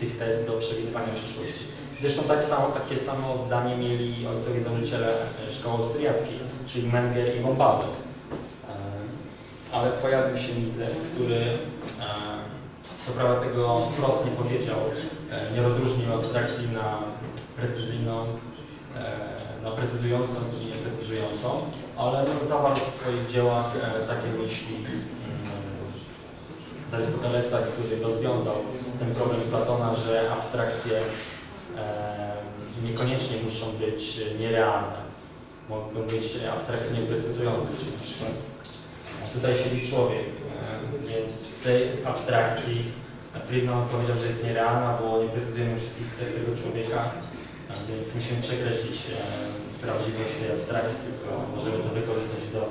tych test do przewidywania przyszłości. Zresztą tak samo, takie samo zdanie mieli ojcowie założyciele e, szkoły austriackiej, czyli Menger i Bombardek. Ale pojawił się Mises, który co prawda tego wprost nie powiedział, nie rozróżnił abstrakcji na precyzyjną, na precyzującą i nieprecyzującą, ale no, zawarł w swoich dziełach takie myśli z Arystotelesa, który rozwiązał ten problem Platona, że abstrakcje niekoniecznie muszą być nierealne. Mogą być abstrakcje nieprecyzujące, czyli przykład tutaj siedzi człowiek, więc w tej abstrakcji Friedman powiedział, że jest nierealna, bo nie precyzujemy wszystkich cech tego człowieka, więc musimy przekreślić prawdziwość tej abstrakcji, tylko możemy to wykorzystać do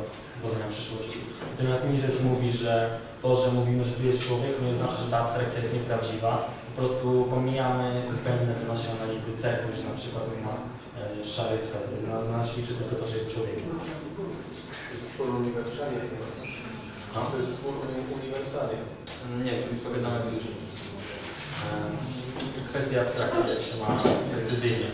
przyszłości. Natomiast Mises mówi, że to, że mówimy, że tu jest człowiek, nie oznacza, że ta abstrakcja jest nieprawdziwa. Po prostu pomijamy zbędne do naszej analizy cechy, że na przykład ma e, szary sweter. Na, na nas liczy tylko to, że jest człowiekiem. To jest spór uniwersalny. To jest spór uniwersalny. Nie wiem, pogadamy później. Kwestia abstrakcji, jak się ma precyzyjnie.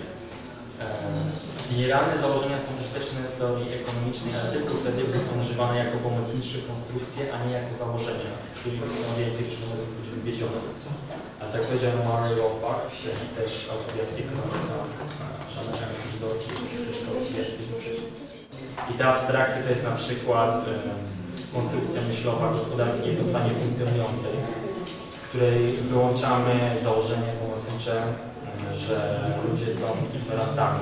Nierealne założenia są użyteczne w teorii ekonomicznej, ale tylko wtedy, gdy są używane jako pomocnicze konstrukcje, a nie jako założenia, z których empiryczne mogą być wywiezione. A tak powiedział Murray Rothbard, czyli też austriacki ekonomista, szanowny żydowski, świeckiej. I te abstrakcje to jest na przykład konstrukcja myślowa gospodarki jednostanie funkcjonującej, w której wyłączamy założenie pomocnicze że ludzie są ignorantami.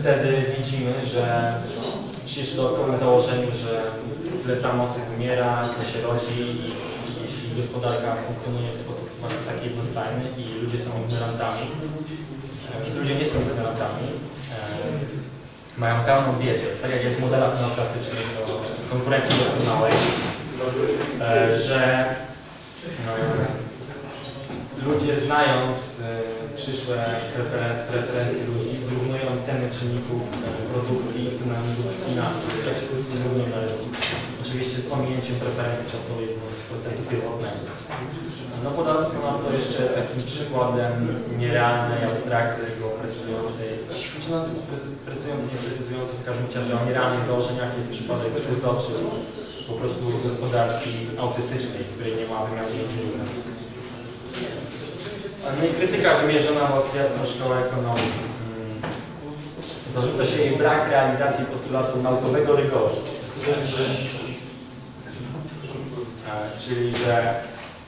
Wtedy widzimy, że przy dodatkowym założeniu, że tyle samo osób umiera, tyle się rodzi i jeśli gospodarka funkcjonuje w sposób taki jednostajny i ludzie są ignorantami, e, ludzie nie są ignorantami, e, mają pełną wiedzę, tak jak jest w modelach neoplastycznych do konkurencji doskonałej, że ludzie znając e, przyszłe prefer preferencje ludzi, zrównują ceny czynników e, produkcji z cenami finansowych, tak się zrównują na rynku. Oczywiście z pominięciem preferencji czasowej procentu pierwotnego. No ponadto jeszcze takim przykładem nierealnej abstrakcji, precyzującej, czy no, precyzującej, nie precyzującej, w każdym razie o nierealnych założeniach jest przypadek Rousseau, po prostu gospodarki autystycznej, w której nie ma wymiaru języka. No krytyka wymierzona w austriacką szkołę ekonomii. Hmm. Zarzuca się jej brak realizacji postulatu naukowego rygoru. Czyli, że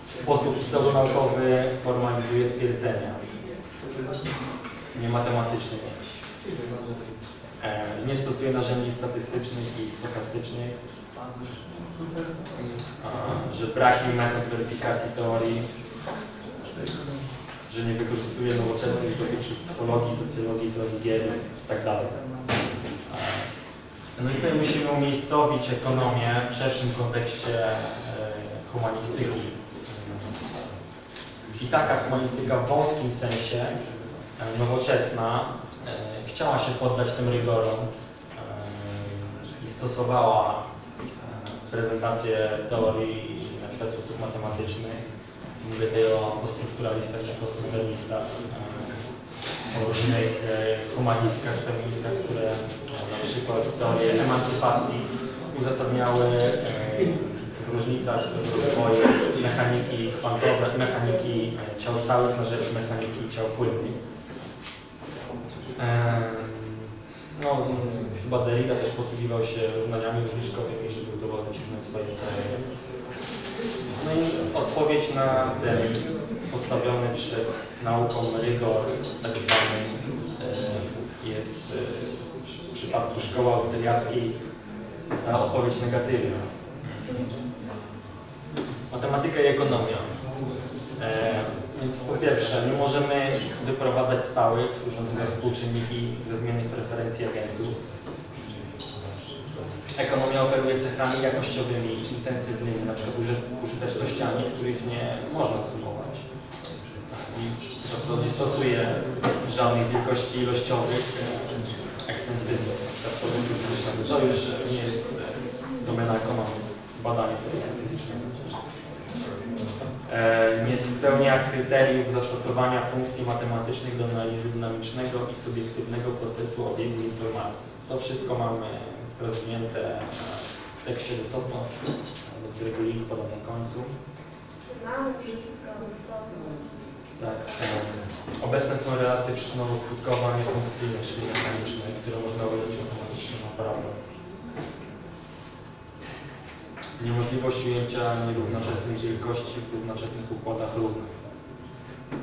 w sposób pseudonaukowy formalizuje twierdzenia. Nie matematyczny. E, nie stosuje narzędzi statystycznych i stokastycznych. Że brak metod weryfikacji teorii że nie wykorzystuje nowoczesnych zdobyczy psychologii, socjologii, itd. Tak no i tutaj musimy umiejscowić ekonomię w szerszym kontekście e, humanistyki. I taka humanistyka w wąskim sensie, e, nowoczesna, e, chciała się poddać tym rygorom i stosowała prezentację teorii na przykład sposób matematyczny Mówię tutaj o, o strukturalistach czy postmodernistach, o różnych e, humanistkach, feministach, które na przykład teorie emancypacji uzasadniały e, w różnicach rozwoju mechaniki kwantowej, mechaniki e, ciał stałych na rzecz mechaniki ciał płynnych. No, chyba Derrida też posługiwał się równaniami różniczkowymi, żeby udowodnić na swoje. No i odpowiedź na ten postawiony przed nauką rygor tak zwany e, jest e, w przypadku szkoły austriackiej ta odpowiedź negatywna. Matematyka i ekonomia. E, więc po pierwsze, nie możemy wyprowadzać stałych służących za współczynniki ze zmiennych preferencji agentów Ekonomia operuje cechami jakościowymi, intensywnymi, na przykład użytecznościami, których nie można sumować. To nie stosuje żadnych wielkości ilościowych ekstensywnych. To już nie jest domena ekonomii, badania fizycznego. e, nie spełnia kryteriów zastosowania funkcji matematycznych do analizy dynamicznego i subiektywnego procesu obiegu informacji. To wszystko mamy rozwinięte w tekście osobno, do którego link podam na końcu. Tak. Obecne są relacje przyczynowo-skutkowe, nie funkcyjne, czyli mechaniczne, które można ułożyć automatycznie na prawo. Niemożliwość ujęcia nierównoczesnych wielkości w równoczesnych układach równych.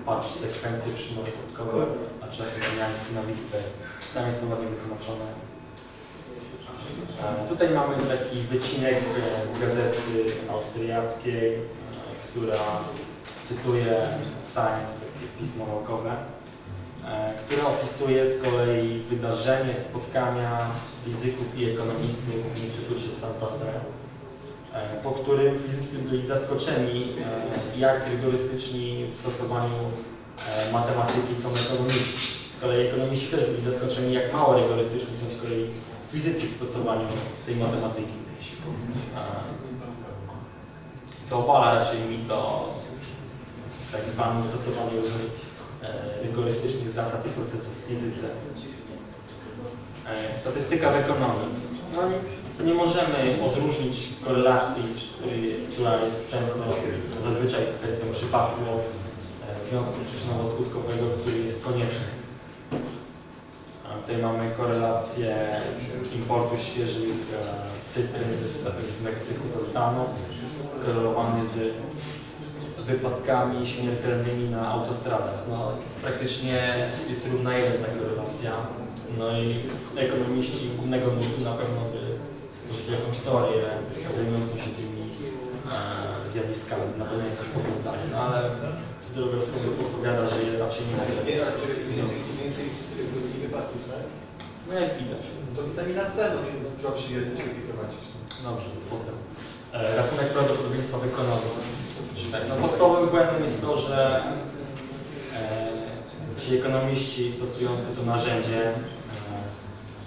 Patrz, sekwencje przyczynowo-skutkowe, a czasem dynamiczny na Wikipedii. Tam jest to ładnie wytłumaczone. E, Tutaj mamy taki wycinek e, z gazety austriackiej, która cytuję Science, takie pismo naukowe, e, które opisuje z kolei wydarzenie, spotkania fizyków i ekonomistów w Instytucie Santa Fe, po którym fizycy byli zaskoczeni, jak rygorystyczni w stosowaniu matematyki są ekonomiści. Z kolei ekonomiści też byli zaskoczeni, jak mało rygorystyczni są z kolei fizycy w stosowaniu tej matematyki. Co obala raczej mit o tak zwanym stosowaniu różnych e, rygorystycznych zasad i procesów w fizyce. E, statystyka w ekonomii. No, nie, możemy odróżnić korelacji, która jest często zazwyczaj kwestią przypadku e, związku przyczynowo-skutkowego, który jest konieczny. Tutaj mamy korelację importu świeżych e, cytryn z Meksyku do Stanów, skorelowany z wypadkami śmiertelnymi na autostradach. No, praktycznie jest równa jeden ta korelacja. No i ekonomiści głównego nurtu na pewno by stworzyli jakąś teorię zajmującą się tymi e, zjawiskami, na pewno jakieś powiązanie, no ale zdrowy rozsądek podpowiada, że raczej nie ma Tak? No jak widać. To witamina C do zdrowszy jesteś, jaki prowadzisz. Dobrze, potem. E, rachunek prawdopodobieństwa w ekonomii. Tak, no podstawowym błędem jest to, że e, ci ekonomiści stosujący to narzędzie e,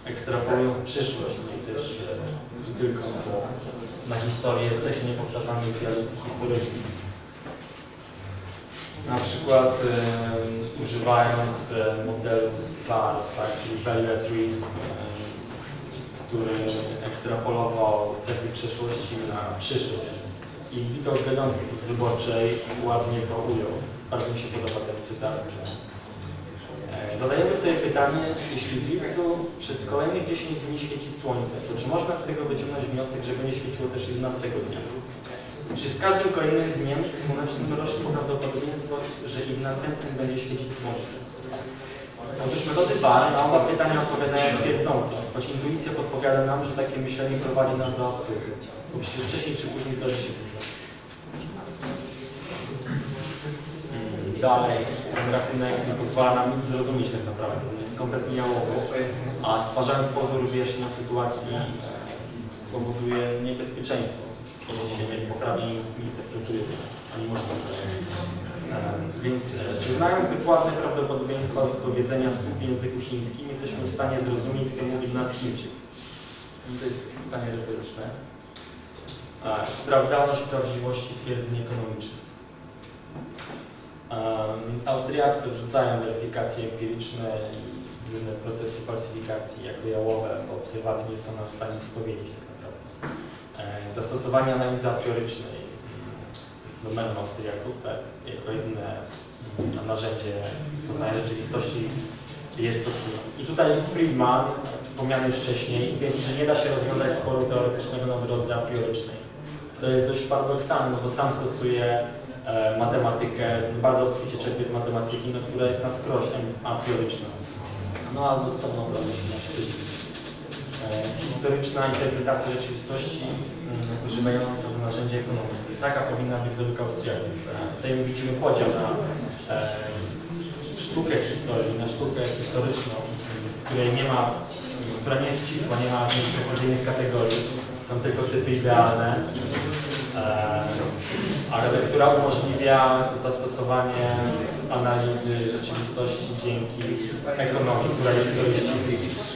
ekstrapolują w przyszłość, no i też e, nie tylko na, na historię cech niepowtarzalnych zjawisk historycznych. Na przykład e, używając e, modelu TAR, tak, czyli Value e, który ekstrapolował cechy przeszłości na przyszłość. I Witold Gledący z Wyborczej ładnie to ujął. Bardzo mi się podoba ten cytat. E, zadajemy sobie pytanie, jeśli w lipcu przez kolejnych 10 dni świeci słońce, to czy można z tego wyciągnąć wniosek, że będzie świeciło też 11 dnia? Czy z każdym kolejnym dniem słonecznym rośnie prawdopodobieństwo, że i w następnym będzie świecić słońce? Otóż metody VAR na oba pytania odpowiadają twierdząco, choć intuicja podpowiada nam, że takie myślenie prowadzi nas do absurdu. Bo przecież wcześniej czy później zdarzy się później. Mm, Dalej, ten rachunek nie pozwala nam nic zrozumieć tak naprawdę, to jest kompletnie jałowo, a stwarzając pozór wyjaśnienia sytuacji powoduje niebezpieczeństwo, jeśli się nie interpretuje, a nie można E, Więc e, czy znając dokładne prawdopodobieństwa wypowiedzenia słów w języku chińskim, jesteśmy w stanie zrozumieć, co mówi nas Chińczyk? No To jest pytanie retoryczne. Sprawdzalność prawdziwości twierdzeń ekonomicznych. E, Więc Austriacy wrzucają weryfikacje empiryczne i różne procesy falsyfikacji jako jałowe, bo obserwacje nie są nam w stanie nic powiedzieć tak Zastosowanie analizy apriorycznej jest numerem Austriaków, tak, jako jedyne mm, narzędzie poznania rzeczywistości jest stosowane. I tutaj Friedman, wspomniany już wcześniej, twierdzi, że nie da się rozwiązać sporu teoretycznego na drodze apriorycznej. To jest dość paradoksalne, bo sam stosuje e, matematykę, bardzo obficie czerpie z matematyki, no, która jest na wskroś aprioryczna. No albo z pewną. E, historyczna interpretacja rzeczywistości mm, używająca za narzędzie ekonomii. Taka powinna być według Austriaków. E, Tutaj widzimy podział na e, sztukę historii, na sztukę historyczną, której nie ma, która nie jest ścisła, nie ma precyzyjnych kategorii, są tylko typy idealne, e, ale która umożliwia zastosowanie analizy rzeczywistości dzięki ekonomii, która jest ścisła